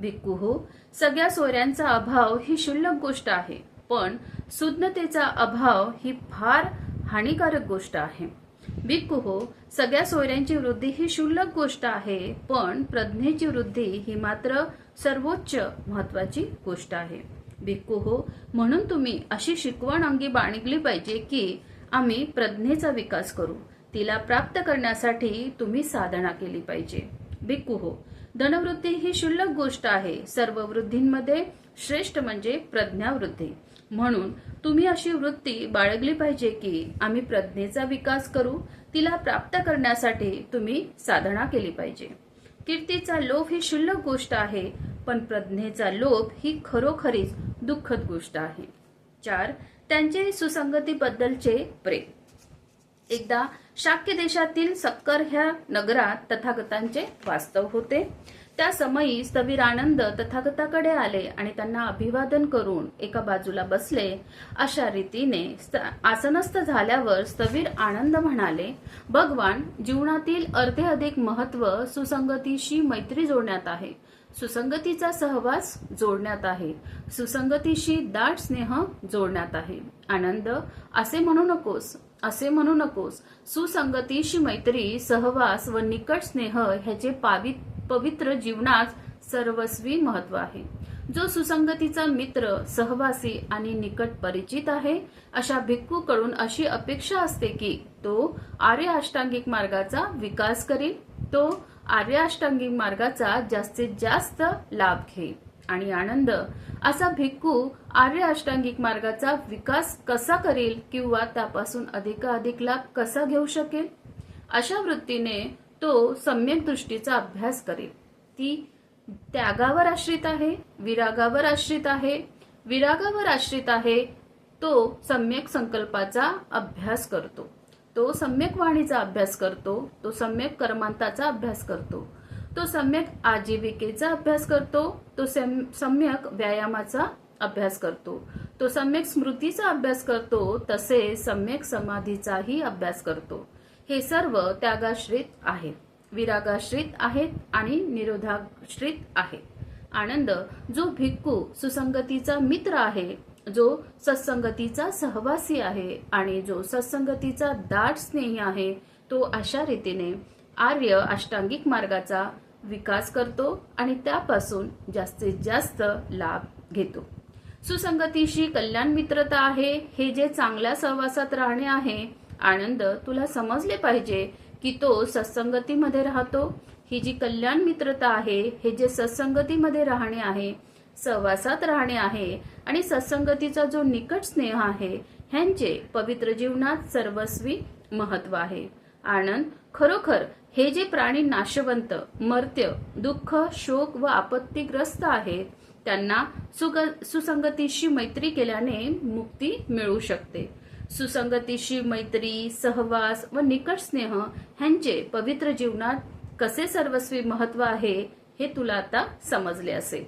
भिक्कू हो सगळ्या सोयऱ्यांचा अभाव ही क्षुल्लक गोष्ट आहे पण सुज्ञतेचा अभाव ही फार हानिकारक गोष्ट आहे. भिक्कू हो सगळ्या सोयऱ्यांची वृद्धी ही क्षुल्लक गोष्ट आहे पण प्रज्ञेची वृद्धी ही मात्र सर्वोच्च महत्वाची गोष्ट आहे. भिक्कू हो म्हणून तुम्ही अशी शिकवण अंगी बाणगली पाहिजे की आम्ही प्रज्ञेचा विकास करू तिला प्राप्त करण्यासाठी तुम्ही साधना केली पाहिजे. भिक्खू हो. धनवृद्धी ही क्षुल्लक गोष्ट आहे. सर्व वृद्धींमध्ये श्रेष्ठ म्हणजे प्रज्ञावृद्धी म्हणून तुम्ही अशी वृत्ती बाळगली पाहिजे की आम्ही प्रज्ञेचा विकास करू तिला प्राप्त करण्यासाठी तुम्ही साधना केली पाहिजे. कीर्तीचा लोभ ही क्षुल्लक गोष्ट आहे पण प्रज्ञेचा लोभ ही खरोखरीच दुःखद गोष्ट आहे. चार त्यांचे सुसंगतीबद्दलचे प्रेम. एकदा शाक्य देशातील सक्कर ह्या नगरात तथागतांचे वास्तव होते. त्या समयी स्थवीर आनंद तथागताकडे आले आणि त्यांना अभिवादन करून एका बाजूला बसले. अशा रीतीने आसनस्थ झाल्यावर स्थवीर आनंद म्हणाले भगवान जीवनातील अर्धे अधिक महत्त्व सुसंगतीशी मैत्री जोडण्यात आहे. सुसंगतीचा सहवास जोडण्यात आहे. सुसंगतीशी दाट स्नेह जोडण्यात आहे. आनंद असे म्हणू नकोस असे म्हणू नकोस. सुसंगतीशी मैत्री सहवास व निकट स्नेह ह्याचे पावित पवित्र जीवनात सर्वस्वी महत्त्व आहे. जो सुसंगतीचा मित्र सहवासी आणि निकट परिचित आहे अशा भिक्खूकडून अशी अपेक्षा असते की तो आर्य अष्टांगिक मार्गाचा विकास करील. तो आर्य अष्टांगिक मार्गाचा जास्तीत जास्त लाभ घेईल. आणि आनंद असा भिक्खू आर्य अष्टांगिक मार्गाचा विकास कसा करेल किंवा त्यापासून अधिकाधिक लाभ कसा घेऊ शकेल? अशा वृत्तीने तो सम्यक दृष्टीचा अभ्यास करेल. ती त्यागावर आश्रित आहे विरागावर आश्रित आहे विरागावर आश्रित आहे तो सम्यक संकल्पाचा अभ्यास करतो. तो सम्यक वाणीचा अभ्यास करतो तो सम्यक कर्मांताचा अभ्यास करतो तो सम्यक आजीविकेचा अभ्यास करतो तो सम- सम्यक व्यायामाचा अभ्यास करतो तो सम्यक स्मृतीचा अभ्यास करतो तसे सम्यक समाधीचाही अभ्यास करतो. हे सर्व त्यागाश्रित आहेत. विरागाश्रित आहेत आणि निरोधाश्रित आहेत. आनंद जो भिक्खू सुसंगतीचा मित्र आहे जो सत्संगतीचा सहवासी आहे आणि जो सत्संगतीचा दाट स्नेही आहे तो अशा रीतीने आर्य अष्टांगिक मार्गाचा विकास करतो आणि त्यापासून जास्तीत जास्त लाभ घेतो. सुसंगतीशी कल्याण मित्रता आहे हे जे चांगल्या सहवासात राहणे आहे आनंद तुला समजले पाहिजे की तो सत्संगतीमध्ये राहतो. ही जी कल्याण मित्रता आहे हे जे सत्संगतीमध्ये राहणे आहे सहवासात राहणे आहे आणि सत्संगतीचा जो निकट स्नेह आहे ह्यांचे पवित्र जीवनात सर्वस्वी महत्त्व आहे. आनंद खरोखर हे जे प्राणी नाशवंत मर्त्य दुःख शोक व आपत्तीग्रस्त आहेत त्यांना सुग- सुसंगतीशी मैत्री केल्याने मुक्ती मिळू शकते. सुसंगतीशी मैत्री सहवास व निकट स्नेह ह्यांचे पवित्र जीवनात कसे सर्वस्वी महत्त्व आहे हे तुला आता समजले असेल.